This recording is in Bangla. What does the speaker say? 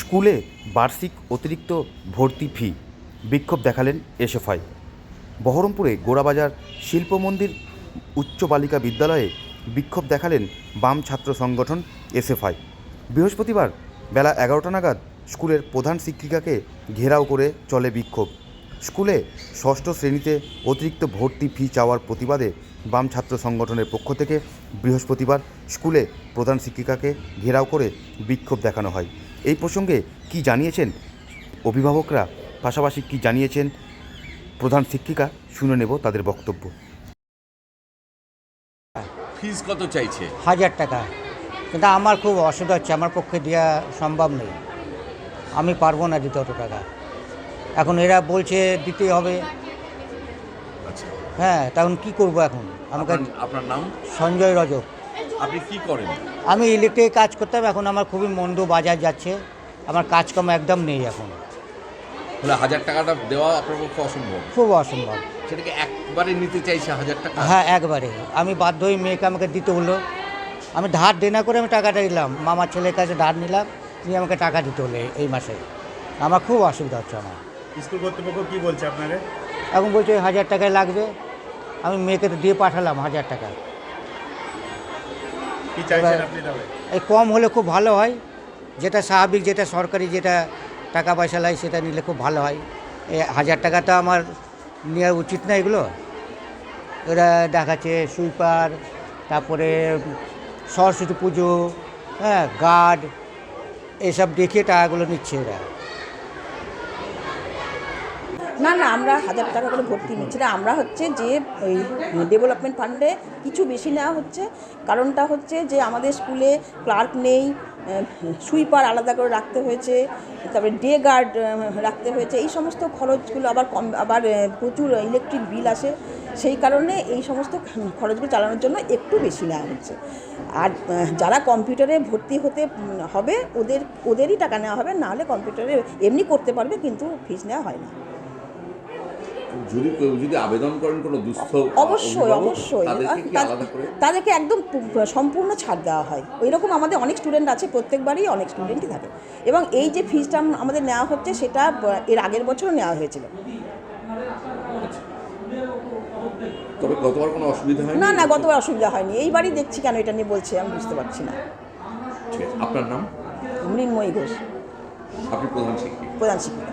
স্কুলে বার্ষিক অতিরিক্ত ভর্তি ফি, বিক্ষোভ দেখালেন এসএফআই। বহরমপুরে গোড়াবাজার শিল্প মন্দির উচ্চ বালিকা বিদ্যালয়ে বিক্ষোভ দেখালেন বাম ছাত্র সংগঠন এসএফআই। বৃহস্পতিবার বেলা এগারোটা নাগাদ স্কুলের প্রধান শিক্ষিকাকে ঘেরাও করে চলে বিক্ষোভ। স্কুলে ষষ্ঠ শ্রেণীতে অতিরিক্ত ভর্তি ফি চাওয়ার প্রতিবাদে বাম ছাত্র সংগঠনের পক্ষ থেকে বৃহস্পতিবার স্কুলে প্রধান শিক্ষিকাকে ঘেরাও করে বিক্ষোভ দেখানো হয়। এই প্রসঙ্গে কি জানিয়েছেন? অভিভাবকরা পাশাপাশি কি জানিয়েছেন? প্রধান শিক্ষিকা শুনে নেব তাদের বক্তব্য। ফিস কত চাইছে? হাজার টাকা। কিন্তু আমার খুব অসুবিধা হচ্ছে আমার পক্ষে দেওয়া সম্ভব নেই। আমি পারব না দিতে অত টাকা। এখন এরা বলছে দিতে হবে। আচ্ছা। হ্যাঁ তখন কি করব এখন? আমাকে আপনার- আপনার নাম? সঞ্জয় রজক। আপনি কি করেন? আমি ইলেকট্রিক কাজ করতাম এখন আমার খুবই মন্দ বাজার যাচ্ছে। আমার কাজকর্ম একদম নেই এখন। তাহলে হাজার টাকাটা দেওয়া আপনার পক্ষে অসম্ভব। খুব অসম্ভব। সেটাকে একবারে নিতে চাইছে হাজার টাকা? হ্যাঁ একবারে। আমি বাধ্য হয়ে মেয়েকে আমাকে দিতে হলো। আমি ধার দেনা করে আমি টাকাটা দিলাম। মামার ছেলের কাছে ধার নিলাম নিয়ে আমাকে টাকা দিতে হলো এই মাসে। আমার খুব অসুবিধা হচ্ছে আমার। স্কুল কর্তৃপক্ষ কি বলছে আপনারে? এখন বলছে হাজার টাকায় লাগবে। আমি মেয়েকে তো দিয়ে পাঠালাম হাজার টাকা কি চাইছেন এবার- আপনি তবে এই কম হলে খুব ভালো হয়। যেটা স্বাভাবিক যেটা সরকারি যেটা টাকা পয়সা লাগে সেটা নিলে খুব ভালো হয়। এ হাজার টাকা তো আমার নেওয়া উচিত না এগুলো। এরা দেখাচ্ছে সুইপার তারপরে সরস্বতী পুজো হ্যাঁ গার্ড এসব দেখিয়ে টাকাগুলো নিচ্ছে এরা। না না, আমরা হাজার টাকা করে ভর্তি নিচ্ছি। না, আমরা হচ্ছে যে ওই ডেভেলপমেন্ট ফান্ডে কিছু বেশি নেওয়া হচ্ছে। কারণটা হচ্ছে যে আমাদের স্কুলে ক্লার্ক নেই সুইপার আলাদা করে রাখতে হয়েছে, তারপরে ডে গার্ড রাখতে হয়েছে। এই সমস্ত খরচগুলো আবার কম, আবার প্রচুর ইলেকট্রিক বিল আসে। সেই কারণে এই সমস্ত খরচগুলো চালানোর জন্য একটু বেশি নেওয়া হচ্ছে। আর যারা কম্পিউটারে ভর্তি হতে হবে, ওদের, ওদেরই টাকা নেওয়া হবে। নাহলে কম্পিউটারে এমনি করতে পারবে, কিন্তু ফিস নেওয়া হয় না। যদি যদি আবেদন করেন কোনো দুস্থ অবশ্যই অবশ্যই। তাদেরকে একদম সম্পূর্ণ ছাড় দেওয়া হয়। ওই রকম আমাদের অনেক স্টুডেন্ট আছে প্রত্যেকবারই অনেক স্টুডেন্টই থাকে। এবং এই যে ফিজটা আমাদের নেওয়া হচ্ছে সেটা এর আগের বছরও নেওয়া হয়েছিল। তবে গতবার কোনো অসুবিধা হয় না না গতবার অসুবিধা হয়নি। এইবারই দেখছি কেন এটা নিয়ে বলছে আমি বুঝতে পারছি না। আপনার নাম? মৃন্ময়ী ঘোষ। আপনি প্রধান শিক্ষক। প্রধান শিক্ষিকা।